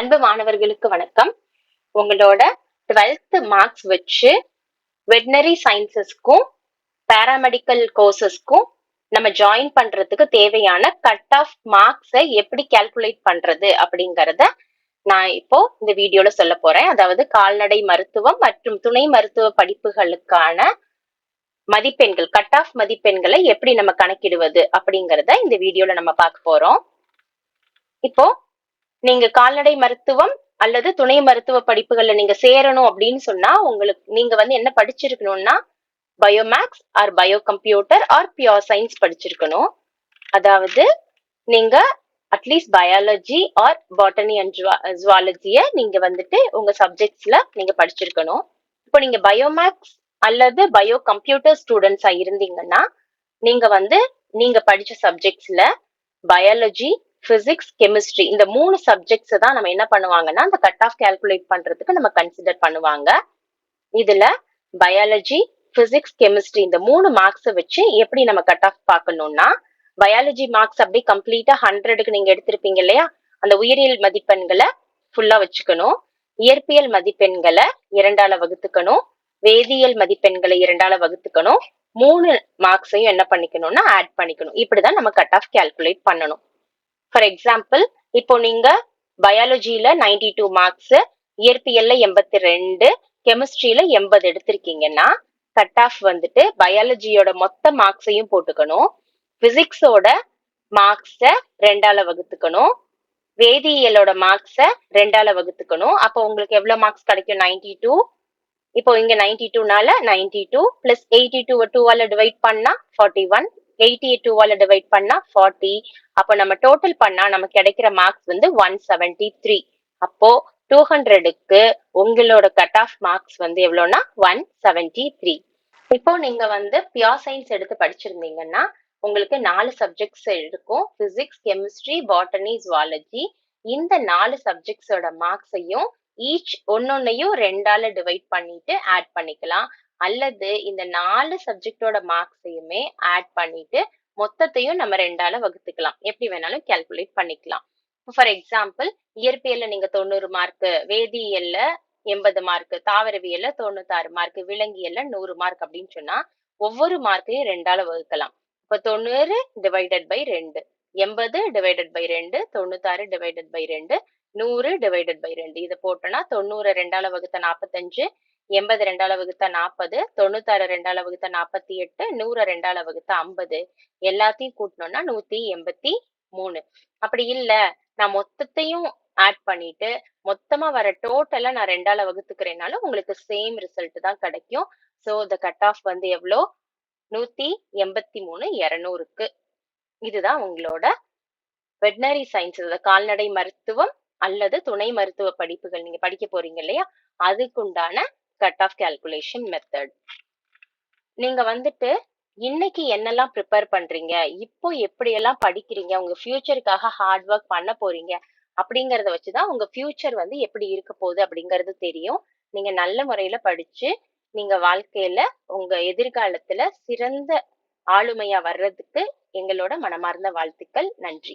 அன்பு மாணவர்களுக்கு வணக்கம். உங்களோட டுவெல்த் மார்க்ஸ் வச்சு வெட்னரி சயின்சஸ்க்கும் பேராமெடிக்கல் கோர்சஸ்க்கும் நம்ம ஜாயின் பண்றதுக்கு தேவையான கட் ஆஃப் மார்க்ஸை எப்படி கால்குலேட் பண்றது அப்படிங்கறத நான் இப்போ இந்த வீடியோல சொல்ல போறேன். அதாவது கால்நடை மருத்துவம் மற்றும் துணை மருத்துவ படிப்புகளுக்கான மதிப்பெண்கள் கட் ஆஃப் மதிப்பெண்களை எப்படி நம்ம கணக்கிடுவது அப்படிங்கறத இந்த வீடியோல நம்ம பார்க்க போறோம். இப்போ நீங்க கால்நடை மருத்துவம் அல்லது துணை மருத்துவ படிப்புகள்ல நீங்க சேரணும் அப்படின்னு சொன்னா உங்களுக்கு நீங்க வந்து என்ன படிச்சிருக்கணும்னா bio maths or bio computer or pure science படிச்சிருக்கணும். அதாவது நீங்க at least biology or botany and ஜுவாலஜிய நீங்க வந்துட்டு உங்க சப்ஜெக்ட்ஸ்ல நீங்க படிச்சிருக்கணும். இப்போ நீங்க பயோமேக்ஸ் அல்லது பயோ கம்ப்யூட்டர் ஸ்டூடெண்ட்ஸா இருந்தீங்கன்னா நீங்க வந்து நீங்க படிச்ச சப்ஜெக்ட்ஸ்ல பயாலஜி பிசிக்ஸ் கெமிஸ்ட்ரி இந்த மூணு சப்ஜெக்ட்ஸ் தான் நம்ம என்ன பண்ணுவாங்கன்னா அந்த கட் ஆஃப் கால்குலேட் பண்றதுக்கு நம்ம கன்சிடர் பண்ணுவாங்க. இதுல பயாலஜி பிசிக்ஸ் கெமிஸ்ட்ரி இந்த மூணு மார்க்ஸை வச்சு எப்படி நம்ம கட் ஆஃப் பார்க்கணும்னா பயாலஜி மார்க்ஸ் அப்படியே கம்ப்ளீட்டா ஹண்ட்ரடுக்கு நீங்க எடுத்திருப்பீங்க இல்லையா? அந்த உயிரியல் மதிப்பெண்களை ஃபுல்லா வச்சுக்கணும். இயற்பியல் மதிப்பெண்களை இரண்டால வகுத்துக்கணும். வேதியியல் மதிப்பெண்களை இரண்டால வகுத்துக்கணும். மூணு மார்க்ஸையும் என்ன பண்ணிக்கணும்னா ஆட் பண்ணிக்கணும். இப்படிதான் நம்ம கட் ஆஃப் கால்குலேட் பண்ணணும். ஃபார் எக்ஸாம்பிள் இப்போ நீங்க பயாலஜியில நைன்டி டூ மார்க்ஸ் இயற்பியல்ல எண்பத்தி ரெண்டு கெமிஸ்ட்ரியில எண்பது எடுத்திருக்கீங்கன்னா கட் ஆஃப் வந்துட்டு பயாலஜியோட மொத்த மார்க்ஸையும் போட்டுக்கணும். பிசிக்ஸோட மார்க்ஸ ரெண்டால வகுத்துக்கணும். வேதியியலோட மார்க்ஸ ரெண்டால வகுத்துக்கணும். அப்போ உங்களுக்கு எவ்வளவு மார்க்ஸ் கிடைக்கும்? நைன்டி டூ இப்போ இங்க ninety டூனால ninety two plus eighty two டூவால divide பண்ணா ஃபார்ட்டி ஒன் எயிட்டி டூவால டிவைட் பண்ணா ஃபார்ட்டி அப்போ நம்ம டோட்டல் பண்ணா நமக்கு கிடைக்கிற மார்க்ஸ் வந்து ஒன் செவன்டி த்ரீ அப்போ டூ ஹண்ட்ரடுக்கு உங்களோட கட் ஆஃப் மார்க்ஸ் வந்து எவ்வளோனா ஒன் செவன்டி த்ரீ இப்போ நீங்க வந்து பியோர் சயின்ஸ் எடுத்து படிச்சிருந்தீங்கன்னா உங்களுக்கு நாலு சப்ஜெக்ட்ஸ் இருக்கும். பிசிக்ஸ் கெமிஸ்ட்ரி பாட்டனி ஜுவாலஜி இந்த நாலு சப்ஜெக்ட்ஸோட மார்க்ஸையும் ஈச் ஒன்னொன்னையும் ரெண்டால டிவைட் பண்ணிட்டு ஆட் பண்ணிக்கலாம். அல்லது இந்த நாலு சப்ஜெக்டோட மார்க்ஸையுமே ஆட் பண்ணிட்டு மொத்தத்தையும் நம்ம ரெண்டால வகுத்துக்கலாம். எப்படி வேணாலும் கால்குலேட் பண்ணிக்கலாம். ஃபார் எக்ஸாம்பிள் இயற்பியல்ல நீங்க தொண்ணூறு மார்க் வேதியியல்ல எண்பது மார்க் தாவரவியல்ல தொண்ணூத்தாறு மார்க் விலங்கியல்ல நூறு மார்க் அப்படின்னு சொன்னா ஒவ்வொரு மார்க்கையும் ரெண்டால வகுக்கலாம். இப்போ தொண்ணூறு டிவைடட் பை ரெண்டு எண்பது டிவைடட் பை ரெண்டு தொண்ணூத்தாறு டிவைடட் பை ரெண்டு நூறு டிவைடட் பை ரெண்டு. இதை போட்டோம்னா தொண்ணூறு ரெண்டால வகுத்த நாற்பத்தஞ்சு எண்பது ரெண்டால வகுத்த நாற்பது தொண்ணூத்தாறு ரெண்டால வகுத்த நாற்பத்தி எட்டு நூறு ரெண்டால வகுத்த ஐம்பது. எல்லாத்தையும் கூட்டணும்னா நூத்தி எண்பத்தி மூணு. அப்படி இல்ல நான் மொத்தத்தையும் ஆட் பண்ணிட்டு மொத்தமா வர டோட்டலா நான் ரெண்டால வகுத்துக்கிறேனாலும் உங்களுக்கு சேம் ரிசல்ட் தான் கிடைக்கும். ஸோ த கட் ஆஃப் வந்து எவ்வளோ? நூத்தி எண்பத்தி மூணு இரநூறுக்கு. இதுதான் உங்களோட வெட்னரி சயின்ஸ் கால்நடை மருத்துவம் அல்லது துணை மருத்துவ படிப்புகள். நீங்க படிக்க போறீங்க இல்லையா? அதுக்குண்டான கட் ஆஃப் கால்குலேஷன் மெத்தட் நீங்க வந்துட்டு இன்னைக்கு என்னெல்லாம் ப்ரிப்பேர் பண்றீங்க? இப்போ எப்படியெல்லாம் படிக்கிறீங்க? உங்க ஃபியூச்சருக்காக ஹார்ட் ஒர்க் பண்ண போறீங்க? அப்படிங்கறத வச்சுதான் உங்க ஃபியூச்சர் வந்து எப்படி இருக்க போகுது அப்படிங்கறது தெரியும். நீங்க நல்ல முறையில படிச்சு நீங்க வாழ்க்கையில உங்க எதிர்காலத்துல சிறந்த ஆளுமையா வர்றதுக்கு எங்களோட மனமார்ந்த வாழ்த்துக்கள். நன்றி.